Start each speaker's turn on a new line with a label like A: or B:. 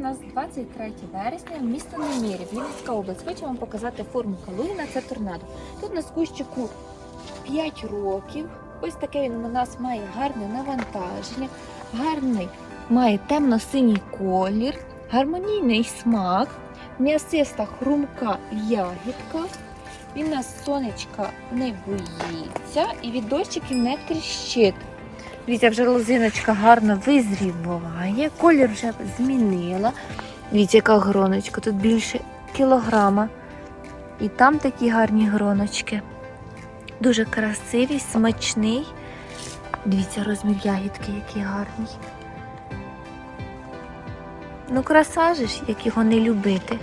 A: 23 вересня, місто Немірі, Вінницька область. Хочу вам показати форму Калугіна, це торнадо. Тут на кущику 5 років. Ось таке він у нас має гарне навантаження, гарний має темно-синій колір, гармонійний смак, м'ясиста хрумка ягідка. Він нас сонечка не боїться і від дощиків не тріщить. Дивіться, вже лозиночка гарно визріває, колір вже змінила. Дивіться, яка гроночка, тут більше кілограма. І там такі гарні гроночки. Дуже красивий, смачний. Дивіться, розмір ягідки, який гарний. Ну, краса ж, як його не любити.